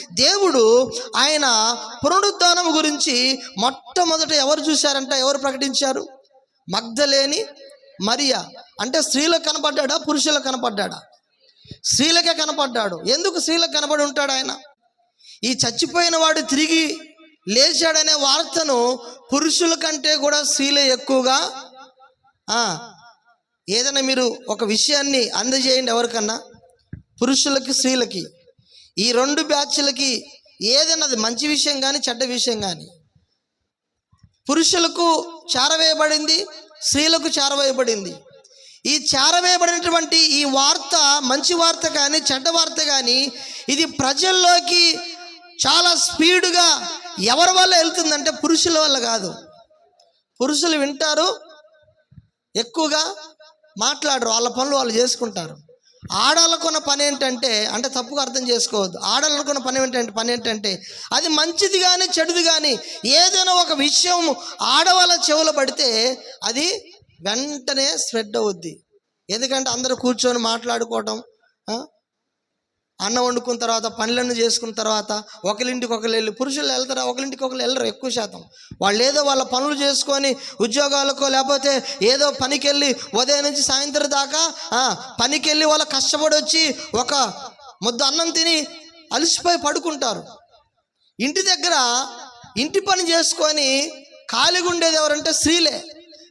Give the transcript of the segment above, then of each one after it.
దేవుడు ఆయన పునరుద్ధానం గురించి మొట్టమొదట ఎవరు చూశారంట? ఎవరు ప్రకటించారు? మగ్ధలేని మరియా. అంటే స్త్రీలకు కనపడ్డాడా? పురుషులకు కనపడ్డాడా? స్త్రీలకే కనపడ్డాడు. ఎందుకు స్త్రీలకు కనపడి ఉంటాడు ఆయన? ఈ చచ్చిపోయిన వాడు తిరిగి లేచాడనే వార్తను పురుషుల కంటే కూడా స్త్రీలే ఎక్కువగా ఏదైనా మీరు ఒక విషయాన్ని అందజేయండి ఎవరికన్నా? పురుషులకి స్త్రీలకి. ఈ రెండు బ్యాచ్లకి ఏదైనా అది మంచి విషయం కానీ చెడ్డ విషయం కానీ పురుషులకు చేరవేయబడింది స్త్రీలకు చేరవేయబడింది. ఈ చేరవేయబడినటువంటి ఈ వార్త మంచి వార్త కానీ చెడ్డ వార్త కానీ ఇది ప్రజల్లోకి చాలా స్పీడ్గా ఎవరి వల్ల వెళ్తుందంటే పురుషుల వల్ల కాదు. పురుషులు వింటారు ఎక్కువగా మాట్లాడరు వాళ్ళ పనులు వాళ్ళు చేసుకుంటారు. ఆడాలనుకున్న పని ఏంటంటే అంటే తప్పుగా అర్థం చేసుకోవద్దు. ఆడాలనుకున్న పని ఏంటంటే పని ఏంటంటే అది మంచిది కానీ చెడుది కానీ ఏదైనా ఒక విషయం ఆడవాళ్ళ చెవులో పడితే అది వెంటనే స్ప్రెడ్ అవుద్ది. ఎందుకంటే అందరూ కూర్చొని మాట్లాడుకోవటం అన్నం వండుకున్న తర్వాత పనులన్నీ చేసుకున్న తర్వాత ఒకరింటికి ఒకరు వెళ్ళి పురుషులు వెళ్తారా? ఒకరింటికి ఒకరు వెళ్ళరు? ఎక్కువ శాతం. వాళ్ళు ఏదో వాళ్ళ పనులు చేసుకొని ఉద్యోగాలకో లేకపోతే ఏదో పనికి వెళ్ళి ఉదయం నుంచి సాయంత్రం దాకా పనికి వెళ్ళి వాళ్ళ కష్టపడి వచ్చి ఒక ముద్ద అన్నం తిని అలసిపోయి పడుకుంటారు. ఇంటి దగ్గర ఇంటి పని చేసుకొని ఖాళీగా ఉండేది ఎవరంటే స్త్రీలే.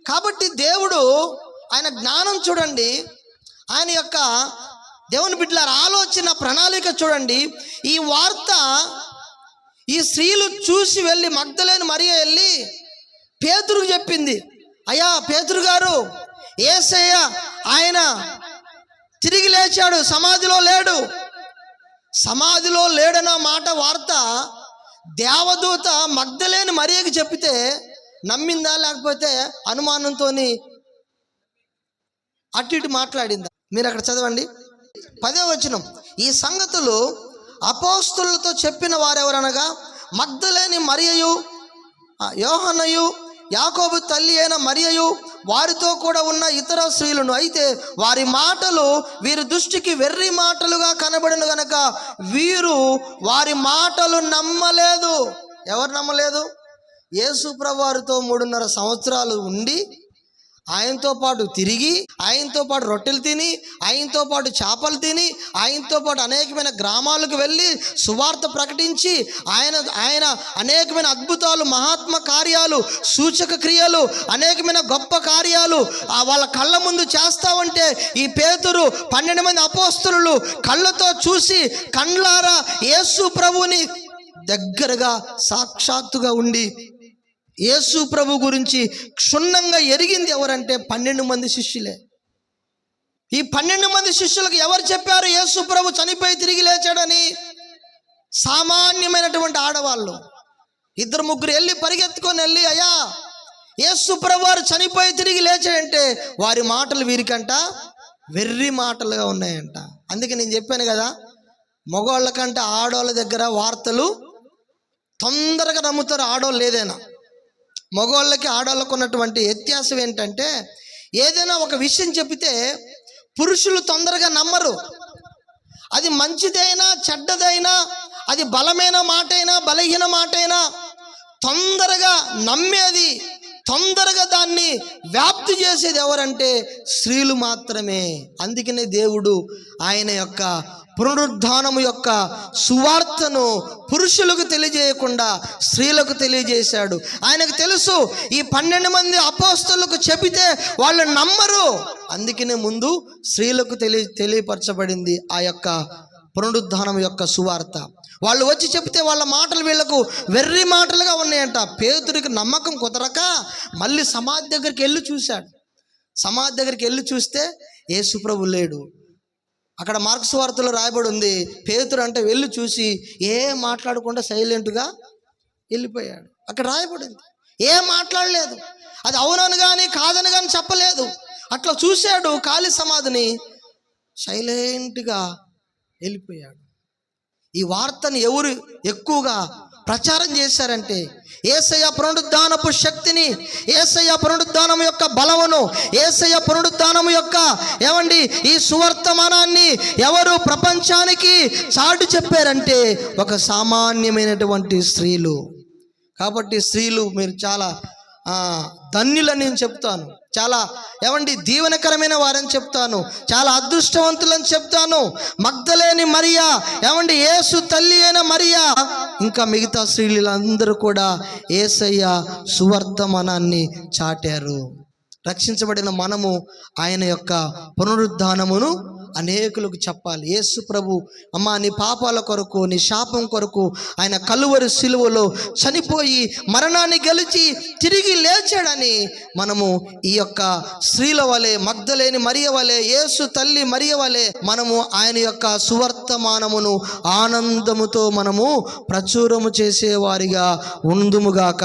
కాబట్టి దేవుడు ఆయన జ్ఞానం చూడండి. ఆయన యొక్క దేవుని బిడ్డల ఆలోచన ప్రణాళిక చూడండి. ఈ వార్త ఈ స్త్రీలు చూసి వెళ్ళి మగ్ధలేని మరియ వెళ్ళి పేతురుకు చెప్పింది. అయ్యా పేతురు గారు ఏసయ్య ఆయన తిరిగి లేచాడు సమాధిలో లేడు. సమాధిలో లేడన్న మాట వార్త దేవదూత మగ్ధలేని మరియకి చెప్తే నమ్మిందా లేకపోతే అనుమానంతో అటు ఇటు మాట్లాడిందా? మీరు అక్కడ చదవండి. పదే వచనం. ఈ సంగతులు అపోస్తులతో చెప్పిన వారెవరనగా? మగ్ధలేని మరియయు యోహనయు యాకోబు తల్లి అయిన మరియయు వారితో కూడా ఉన్న ఇతర స్త్రీలను. అయితే వారి మాటలు వీరి దృష్టికి వెర్రి మాటలుగా కనబడిన గనక వీరు వారి మాటలు నమ్మలేదు. ఎవరు నమ్మలేదు? యేసు ప్రభువారితో మూడున్నర సంవత్సరాలు ఉండి ఆయనతో పాటు తిరిగి ఆయనతో పాటు రొట్టెలు తిని ఆయనతో పాటు చేపలు తిని ఆయనతో పాటు అనేకమైన గ్రామాలకు వెళ్ళి సువార్త ప్రకటించి ఆయన ఆయన అనేకమైన అద్భుతాలు మహాత్మ కార్యాలు సూచక క్రియలు అనేకమైన గొప్ప కార్యాలు ఆ వాళ్ళ కళ్ళ ముందు చేస్తామంటే ఈ పేతురు పన్నెండు మంది అపోస్తులు కళ్ళతో చూసి కండ్లారా యేసు ప్రభుని దగ్గరగా సాక్షాత్తుగా ఉండి యేసు ప్రభు గురించి క్షుణ్ణంగా ఎరిగింది ఎవరంటే పన్నెండు మంది శిష్యులే. ఈ పన్నెండు మంది శిష్యులకు ఎవరు చెప్పారు యేసు ప్రభు చనిపోయి తిరిగి లేచాడని? సామాన్యమైనటువంటి ఆడవాళ్ళు. ఇద్దరు ముగ్గురు వెళ్ళి పరిగెత్తుకొని వెళ్ళి అయ్యా యేసు ప్రభు వారు చనిపోయి తిరిగి లేచాడంటే వారి మాటలు వీరికంట వెర్రి మాటలుగా ఉన్నాయంట. అందుకే నేను చెప్పాను కదా మగవాళ్ళ కంటే ఆడవాళ్ళ దగ్గర వార్తలు తొందరగా నమ్ముతారు ఆడవాళ్ళు ఏదైనా మగవాళ్ళకి ఆడవాళ్ళకు ఉన్నటువంటి వ్యత్యాసం ఏంటంటే ఏదైనా ఒక విషయం చెబితే పురుషులు తొందరగా నమ్మరు. అది మంచిదైనా చెడ్డదైనా అది బలమైన మాటైనా బలహీన మాటైనా తొందరగా నమ్మేది తొందరగా దాన్ని వ్యాప్తి చేసేది ఎవరంటే స్త్రీలు మాత్రమే. అందుకనే దేవుడు ఆయన యొక్క పునరుద్ధానము యొక్క సువార్తను పురుషులకు తెలియజేయకుండా స్త్రీలకు తెలియజేశాడు. ఆయనకు తెలుసు ఈ పన్నెండు మంది అపోస్తులకు చెబితే వాళ్ళు నమ్మరు. అందుకనే ముందు స్త్రీలకు తెలియ తెలియపరచబడింది ఆ యొక్క పునరుద్ధానం యొక్క సువార్త. వాళ్ళు వచ్చి చెప్తే వాళ్ళ మాటలు వీళ్ళకు వెర్రి మాటలుగా ఉన్నాయంట. పేతురికి నమ్మకం కుదరక మళ్ళీ సమాధి దగ్గరికి వెళ్ళి చూశాడు. సమాధి దగ్గరికి వెళ్ళి చూస్తే యేసుప్రభు లేడు. అక్కడ మార్క్స్ వార్తలో రాయబడి ఉంది. పేతురు అంటే వెళ్ళి చూసి ఏం మాట్లాడకుండా సైలెంట్గా వెళ్ళిపోయాడు. అక్కడ రాయబడింది. ఏం మాట్లాడలేదు. అది అవునని కానీ కాదని కానీ చెప్పలేదు. అట్లా చూశాడు ఖాళీ సమాధిని. సైలెంట్గా వెళ్ళిపోయాడు. ఈ వార్తను ఎవరు ఎక్కువగా ప్రచారం చేశారంటే ఏసయ పునరుద్ధానపు శక్తిని ఏసయ పునరుద్ధానం యొక్క బలమును ఏసయ పునరుద్ధానం యొక్క ఏమండి ఈ సువర్తమానాన్ని ఎవరు ప్రపంచానికి చాటు చెప్పారంటే ఒక సామాన్యమైనటువంటి స్త్రీలు. కాబట్టి స్త్రీలు మీరు చాలా ధన్యులని నేను చెప్తాను. చాలా ఏమండి దీవెనకరమైన వారని చెప్తాను. చాలా అదృష్టవంతులని చెప్తాను. మగ్ధలేని మరియా ఏమండి యేసు తల్లి అయిన మరియా. ఇంకా మిగతా స్త్రీలందరూ కూడా ఏసయ్య సువర్ధమానాన్ని చాటారు. రక్షించబడిన మనము ఆయన యొక్క పునరుద్ధానమును అనేకులకు చెప్పాలి. యేసు ప్రభు అమ్మా నీ పాపాల కొరకు నీ శాపం కొరకు ఆయన కలువరి సిలువలో చనిపోయి మరణాన్ని గెలిచి తిరిగి లేచాడని మనము ఈ యొక్క స్త్రీల వలె మగ్ధలేని మరియ వలె యేసు తల్లి మరియ వలె మనము ఆయన యొక్క సువర్తమానమును ఆనందముతో మనము ప్రచురము చేసేవారిగా ఉందుముగాక